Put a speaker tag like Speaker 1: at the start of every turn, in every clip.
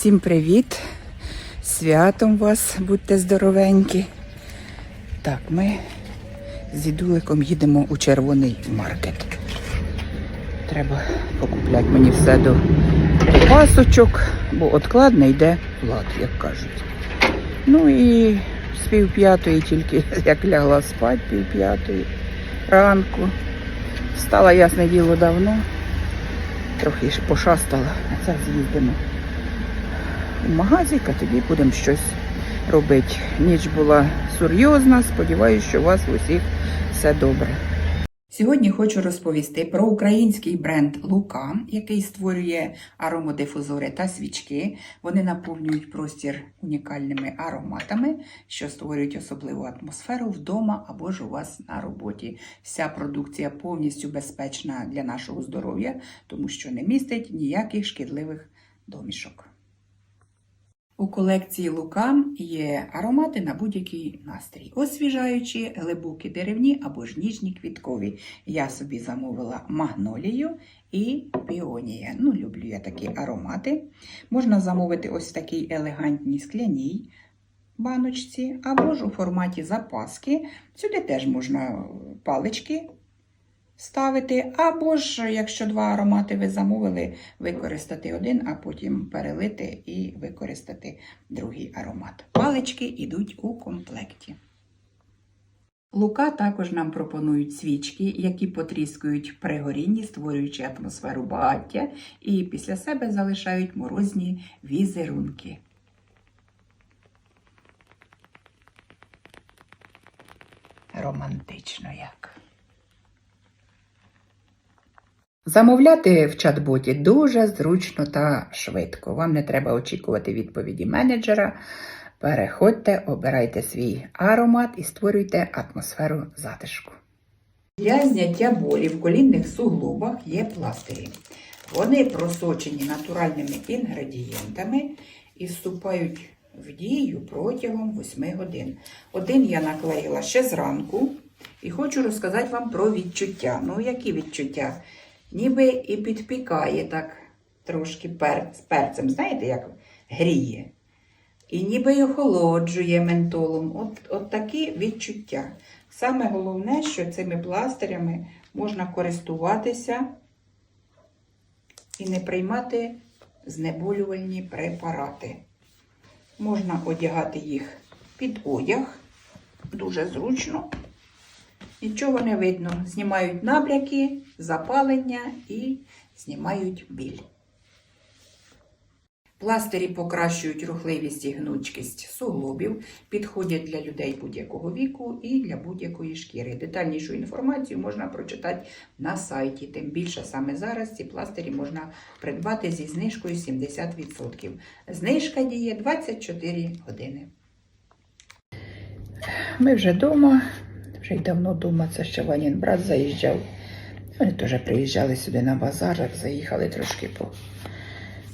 Speaker 1: Всім привіт! Святом вас, будьте здоровенькі. Так, ми з дідуликом їдемо у червоний маркет. Треба покупляти мені все до пасочок, бо откладне йде влад, як кажуть. Ну і з пів п'ятої тільки як лягла спати, пів п'ятої ранку. Встала ясне діло давно, трохи пошастала, а це з'їздимо в магазик, а тоді будемо щось робити. Ніч була серйозна, сподіваюся, що у вас усіх все добре. Сьогодні хочу розповісти про український бренд Лука, який створює аромодифузори та свічки. Вони наповнюють простір унікальними ароматами, що створюють особливу атмосферу вдома або ж у вас на роботі. Вся продукція повністю безпечна для нашого здоров'я, тому що не містить ніяких шкідливих домішок. У колекції Лука є аромати на будь-який настрій. Освіжаючі, глибокі деревні або ж ніжні квіткові. Я собі замовила магнолію і піонія. Ну, люблю я такі аромати. Можна замовити ось в елегантній скляній баночці, або ж у форматі запаски. Сюди теж можна палички ставити, або ж, якщо два аромати ви замовили, використати один, а потім перелити і використати другий аромат. Палички йдуть у комплекті. Лука також нам пропонують свічки, які потріскують при горінні, створюючи атмосферу багаття, і після себе залишають морозні візерунки. Романтично як. Замовляти в чат-боті дуже зручно та швидко. Вам не треба очікувати відповіді менеджера. Переходьте, обирайте свій аромат і створюйте атмосферу затишку. Для зняття болі в колінних суглобах є пластирі. Вони просочені натуральними інгредієнтами і вступають в дію протягом 8 годин. Один я наклеїла ще зранку і хочу розказати вам про відчуття. Ну, які відчуття? Ніби і підпікає так трошки пер, з перцем, знаєте, як гріє. І ніби й охолоджує ментолом. От, от такі відчуття. Саме головне, що цими пластирями можна користуватися і не приймати знеболювальні препарати. Можна одягати їх під одяг, дуже зручно. Нічого не видно. Знімають набряки, запалення і знімають біль. Пластирі покращують рухливість і гнучкість суглобів, підходять для людей будь-якого віку і для будь-якої шкіри. Детальнішу інформацію можна прочитати на сайті. Тим більше саме зараз ці пластирі можна придбати зі знижкою 70%. Знижка діє 24 години. Ми вже вдома, вже й давно вдома, це ще Ванін брат заїжджав. Вони теж приїжджали сюди на базар, заїхали трошки по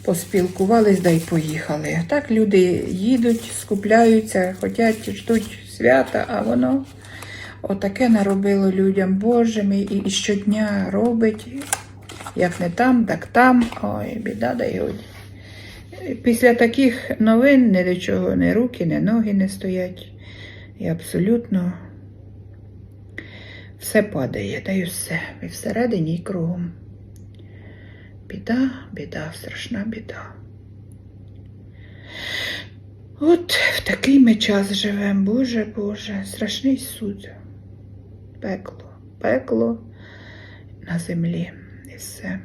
Speaker 1: поспілкувались да й поїхали. Так люди їдуть, скупляються, хочуть, ждуть свята, а воно отаке наробило людям Боже мій і, і щодня робить. Як не там, так там. Ой, біда да й. Після таких новин ні до чого ні руки, ні ноги не стоять. І абсолютно все падає, та й все. І всередині і кругом. Біда, біда, страшна біда. От в такий ми час живемо, Боже Боже, страшний суд. Пекло, пекло на землі і все.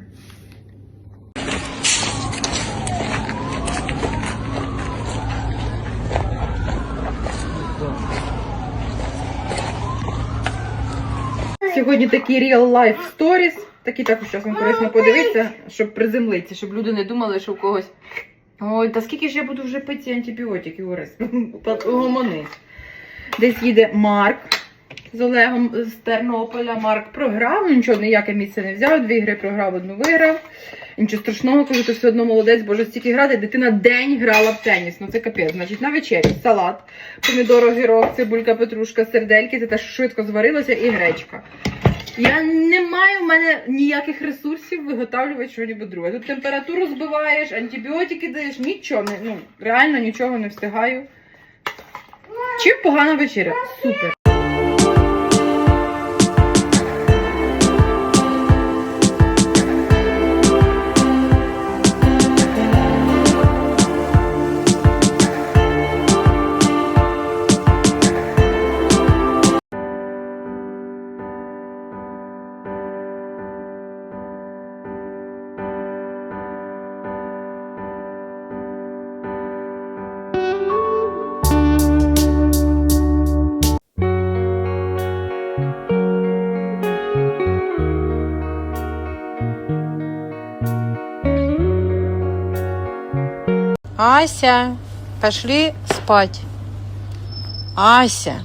Speaker 2: Сьогодні такі real life stories. Такі також вам корисно подивитися, щоб приземлитися, щоб люди не думали, що в когось. Ой, та скільки ж я буду вже пити ці антибіотики, Орес? Гомони. Десь їде Марк. З Олегом з Тернополя. Марк програв, ну, нічого, ніяке місце не взяв. Дві гри програв, одну виграв. Нічого страшного, кажу, ти все одно молодець, боже, стільки грати. Дитина день грала в теніс. Ну це капець. Значить, на вечері салат, помідор, огірок, цибулька, петрушка, сердельки, це теж швидко зварилося і гречка. Я не маю в мене ніяких ресурсів виготовлювати щось друге. Тут температуру збиваєш, антибіотики даєш, нічого не, ну, реально нічого не встигаю. Чим погана вечеря? Супер.
Speaker 3: Ася, пошли спать. Ася.